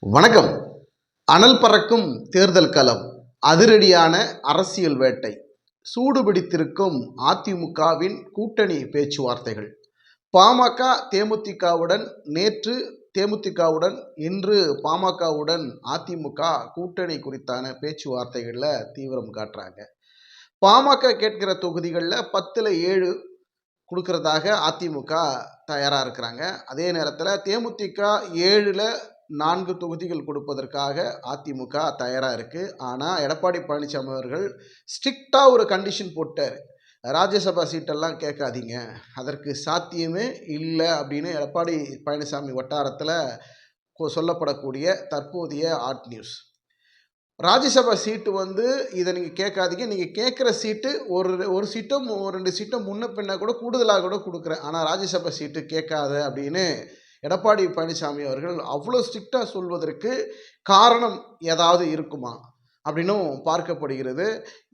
வணக்கம். அனல் பறக்கும் தேர்தல் களம் அதிரடியான அரசியல் வேட்டை சூடுபிடித்திருக்கும் அதிமுகவின் கூட்டணி பேச்சுவார்த்தைகள். பாமக தேமுதிகவுடன் நேற்று தேமுதிகவுடன் இன்று பாமகவுடன் அதிமுக கூட்டணி குறித்தான பேச்சுவார்த்தைகளில் தீவிரம் காட்டுறாங்க. பாமக கேட்கிற தொகுதிகளில் பத்தில் ஏழு கொடுக்கறதாக அதிமுக தயாராக இருக்கிறாங்க. அதே நேரத்தில் தேமுதிக ஏழில் நான்கு தொகுதிகள் கொடுப்பதற்காக அதிமுக தயாராக இருக்குது ஆனால் எடப்பாடி பழனிசாமி அவர்கள் ஸ்ட்ரிக்டாக ஒரு கண்டிஷன் போட்டார். ராஜ்யசபா சீட்டெல்லாம் கேட்காதீங்க. அதற்கு சாத்தியமே இல்லை அப்படின்னு எடப்பாடி பழனிசாமி வட்டாரத்தில் கொ- சொல்லப்படக்கூடிய தற்போதைய ஆர்ட் நியூஸ் ராஜ்யசபா சீட்டு வந்து இதை நீங்கள் கேட்காதீங்க. நீங்கள் கேட்குற சீட்டு ஒரு ஒரு சீட்டும் ஒரு ரெண்டு சீட்டும் முன்ன பின்ன கூட கூடுதலாக கூட கொடுக்குறேன். ஆனால் ராஜ்யசபா சீட்டு கேட்காத அப்படின்னு எடப்பாடி பழனிசாமி அவர்கள் அவ்வளோ ஸ்ட்ரிக்டாக சொல்வதற்கு காரணம் ஏதாவது இருக்குமா? அப்படின்னும் பார்க்கப்படுகிறது.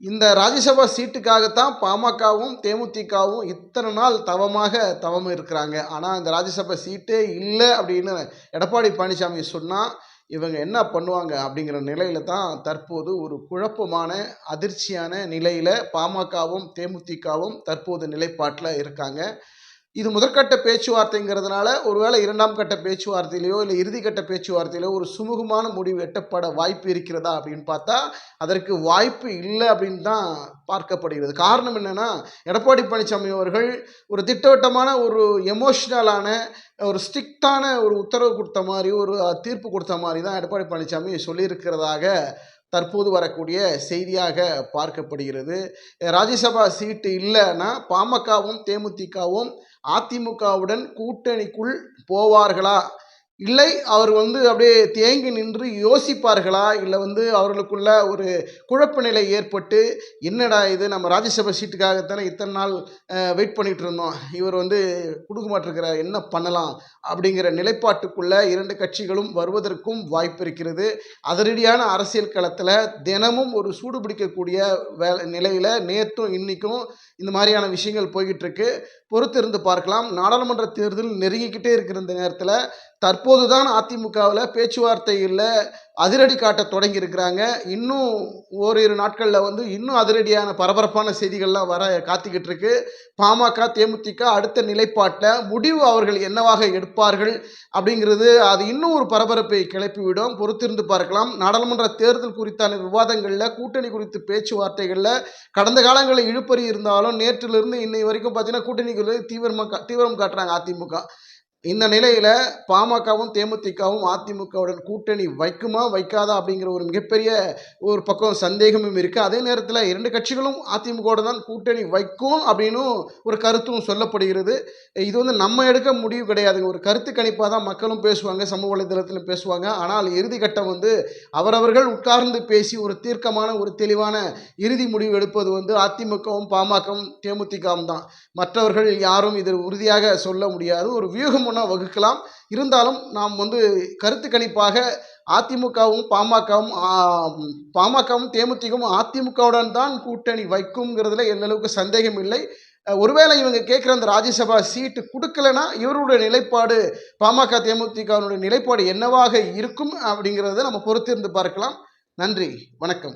இந்த ராஜ்யசபா சீட்டுக்காகத்தான் பாமகவும் தேமுதிகவும் இத்தனை நாள் தவமாக தவம் இருக்கிறாங்க. ஆனால் இந்த ராஜ்யசபா சீட்டே இல்லை அப்படின்னு எடப்பாடி பழனிசாமி சொன்னால் இவங்க என்ன பண்ணுவாங்க அப்படிங்கிற நிலையில தான் தற்போது ஒரு குழப்பமான அதிர்ச்சியான நிலையில் பாமகவும் தேமுதிகவும் தற்போது நிலைப்பாட்டில் இருக்காங்க. இது முதற்கட்ட பேச்சுவார்த்தைங்கிறதுனால ஒருவேளை இரண்டாம் கட்ட பேச்சுவார்த்தையிலையோ இல்லை இறுதிக்கட்ட பேச்சுவார்த்தையிலோ ஒரு சுமூகமான முடிவு எட்டப்பட வாய்ப்பு இருக்கிறதா அப்படின்னு பார்த்தா அதற்கு வாய்ப்பு இல்லை அப்படின்னு தான் பார்க்கப்படுகிறது. காரணம் என்னென்னா எடப்பாடி பழனிசாமி அவர்கள் ஒரு திட்டவட்டமான ஒரு எமோஷ்னலான ஒரு ஸ்ட்ரிக்டான ஒரு உத்தரவு கொடுத்த மாதிரி ஒரு தீர்ப்பு கொடுத்த மாதிரி தான் எடப்பாடி பழனிசாமி சொல்லியிருக்கிறதாக தற்போது வரக்கூடிய செய்தியாக பார்க்கப்படுகிறது. ராஜ்யசபா சீட்டு இல்லைன்னா பாமகவும் தேமுதிகவும் அதிமுகவுடன் கூட்டணிக்குள் போவார்களா? இல்லை அவர் வந்து அப்படியே தேங்கி நின்று யோசிப்பார்களா? இல்லை வந்து அவர்களுக்குள்ள ஒரு குழப்ப நிலை ஏற்பட்டு என்னடா இது? நம்ம ராஜ்யசபா சீட்டுக்காகத்தானே இத்தனை நாள் வெயிட் பண்ணிட்டு இருந்தோம். இவர் வந்து கொடுக்க மாட்டிருக்கிறார் என்ன பண்ணலாம்? அப்படிங்கிற நிலைப்பாட்டுக்குள்ள இரண்டு கட்சிகளும் வருவதற்கும் வாய்ப்பு இருக்கிறது. அதிரடியான அரசியல் களத்தில் தினமும் ஒரு சூடு பிடிக்கக்கூடிய வே நிலையில் நேற்றும் இன்றைக்கும் இந்த மாதிரியான விஷயங்கள் போய்கிட்டு இருக்கு. பொறுத்திருந்து பார்க்கலாம். நாடாளுமன்ற தேர்தல் நெருங்கிக்கிட்டே இருக்கிற இந்த நேரத்தில் தற்போது தற்போதுதான் அதிமுகவில் பேச்சுவார்த்தையில் அதிரடி காட்ட தொடங்கியிருக்கிறாங்க இன்னும் ஓரிரு நாட்களில் வந்து இன்னும் அதிரடியான பரபரப்பான செய்திகள்லாம் வர காத்துக்கிட்டு இருக்கு. பாமக தேமுதிக அடுத்த நிலைப்பாட்டில் முடிவு அவர்கள் என்னவாக எடுப்பார்கள் அப்படிங்கிறது அது இன்னும் ஒரு பரபரப்பை கிளப்பிவிடும். பொறுத்திருந்து பார்க்கலாம். நாடாளுமன்ற தேர்தல் குறித்தான விவாதங்களில் கூட்டணி குறித்து பேச்சுவார்த்தைகளில் கடந்த காலங்களில் இழுப்பறி இருந்தாலும் நேற்றிலிருந்து இன்னை வரைக்கும் பார்த்தீங்கன்னா குறித்து தீவிரமாக கா- தீவிரம் காட்டுறாங்க அதிமுக. இந்த நிலையில் பாமகவும் தேமுதிகவும் அதிமுகவுடன் கூட்டணி வைக்குமா வைக்காதா அப்படிங்கிற ஒரு மிகப்பெரிய ஒரு பக்கம் சந்தேகமும் இருக்குது அதே நேரத்தில் இரண்டு கட்சிகளும் அதிமுகவோட தான் கூட்டணி வைக்கும் அப்படின்னும் ஒரு கருத்தும் சொல்லப்படுகிறது. இது வந்து நம்ம எடுக்க முடிவு கிடையாதுங்க. ஒரு கருத்து கணிப்பாக தான் மக்களும் பேசுவாங்க சமூக வலைதளத்திலும் பேசுவாங்க. ஆனால் இறுதி கட்டம் வந்து அவரவர்கள் உட்கார்ந்து பேசி ஒரு தீர்க்கமான ஒரு தெளிவான இறுதி முடிவு எடுப்பது வந்து அதிமுகவும் பாமகவும் தேமுதிகவும் தான். மற்றவர்கள் யாரும் இதில் உறுதியாக சொல்ல முடியாது. ஒரு வியூகம் ஒன்றா வகுக்கலாம். இருந்தாலும் நாம் வந்து கருத்து கணிப்பாக அதிமுகவும் பாமகவும் பாமகவும் தேமுதிகவும் அதிமுகவுடன் தான் கூட்டணி வைக்கும்ங்கிறதுல எந்த அளவுக்கு சந்தேகம் இல்லை. ஒருவேளை இவங்க கேட்குற அந்த ராஜ்யசபா சீட்டு கொடுக்கலனா இவருடைய நிலைப்பாடு பாமக தேமுதிகவினுடைய நிலைப்பாடு என்னவாக இருக்கும் அப்படிங்கிறத நம்ம பொறுத்திருந்து பார்க்கலாம். நன்றி. வணக்கம்.